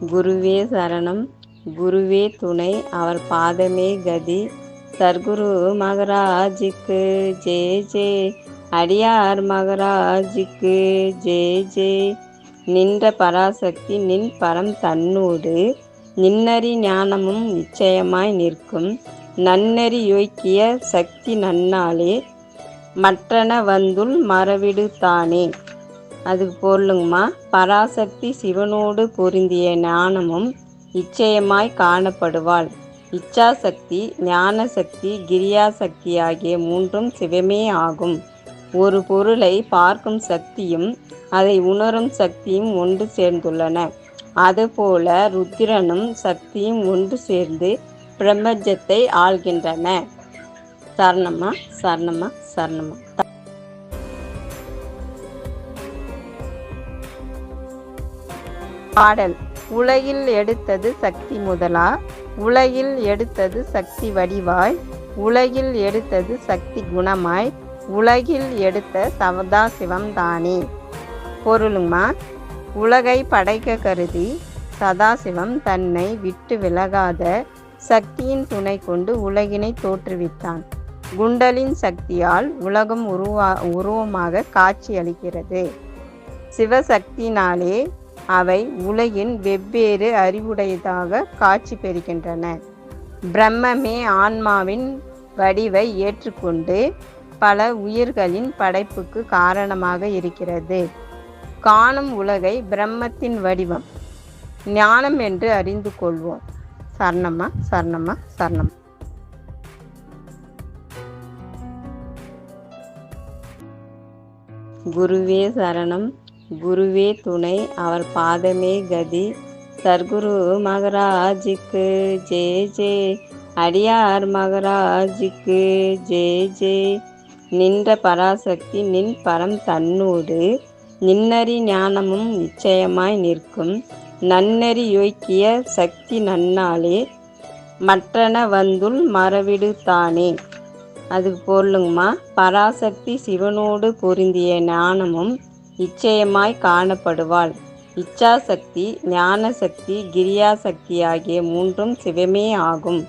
குருவே சரணம். குருவே துணை அவர் பாதமே கதி. சர்க்குரு மகராஜிக்கு ஜே ஜே. அடியார் மகராஜிக்கு ஜே ஜே. நின்ற பராசக்தி நின் பரம் தன்னோடு. நின்னறி ஞானமும் நிச்சயமாய் நிற்கும். நன்னறி யோக்கிய சக்தி நன்னாலே மற்றன வந்துள் மறவிடு தானே. அதுக்கு பொருளுங்கம்மா. பராசக்தி சிவனோடு பொருந்திய ஞானமும் இச்சயமாய் காணப்படுவாள். இச்சாசக்தி ஞானசக்தி கிரியாசக்தி ஆகிய மூன்றும் சிவமே ஆகும். ஒரு பொருளை பார்க்கும் சக்தியும் அதை உணரும் சக்தியும் ஒன்று சேர்ந்துள்ளன. அதுபோல ருத்திரனும் சக்தியும் ஒன்று சேர்ந்து பிரபஞ்சத்தை ஆள்கின்றன. சரணம்மா சரணமா சரணம்மா. பாடல். உலகில் எடுத்தது சக்தி முதலா? உலகில் எடுத்தது சக்தி வடிவாய்? உலகில் எடுத்தது சக்தி குணமாய்? உலகில் எடுத்த சவதா சிவம் தானே? பொருளுமா? உலகை படைக்க கருதி சதாசிவம் தன்னை விட்டு விலகாத சக்தியின் துணை கொண்டு உலகினை தோற்றுவித்தான். குண்டலின் சக்தியால் உலகம் உருவா உருவமாக காட்சியளிக்கிறது சிவசக்தினாலே அவை உலகின் வெவ்வேறு அறிவுடையதாக காட்சி பெறுகின்றன. பிரம்மமே ஆன்மாவின் வடிவை ஏற்றுக்கொண்டு பல உயிர்களின் படைப்புக்கு காரணமாக இருக்கிறது. காணும் உலகை பிரம்மத்தின் வடிவம். ஞானம் என்று அறிந்து கொள்வோம். சரணம்மா சரணம்மா சரணம். குருவே சரணம். குருவே துணை அவர் பாதமே கதி. சர்க்குரு மகராஜிக்கு ஜே ஜே. அடியார் மகராஜிக்கு ஜே ஜே. நின்ற பராசக்தி நின் பரம் தன்னோடு. நின்னறி ஞானமும் நிச்சயமாய் நிற்கும். நன்னறி யோக்கிய சக்தி நன்னாலே மற்றன வந்துள் மறவிடு தானே. அதுக்கு பொருளுங்கம்மா. பராசக்தி சிவனோடு பொருந்திய ஞானமும் நிச்சயமாய் காணப்படுவாள். இச்சாசக்தி ஞானசக்தி கிரியாசக்தி ஆகிய மூன்றும் சிவமே ஆகும்.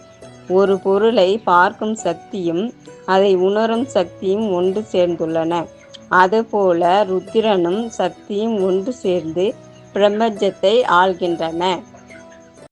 ஒரு பொருளை பார்க்கும் சக்தியும் அதை உணரும் சக்தியும் ஒன்று சேர்ந்துள்ளன. அதுபோல ருத்திரனும் சக்தியும் ஒன்று சேர்ந்து பிரபஞ்சத்தை ஆள்கின்றன.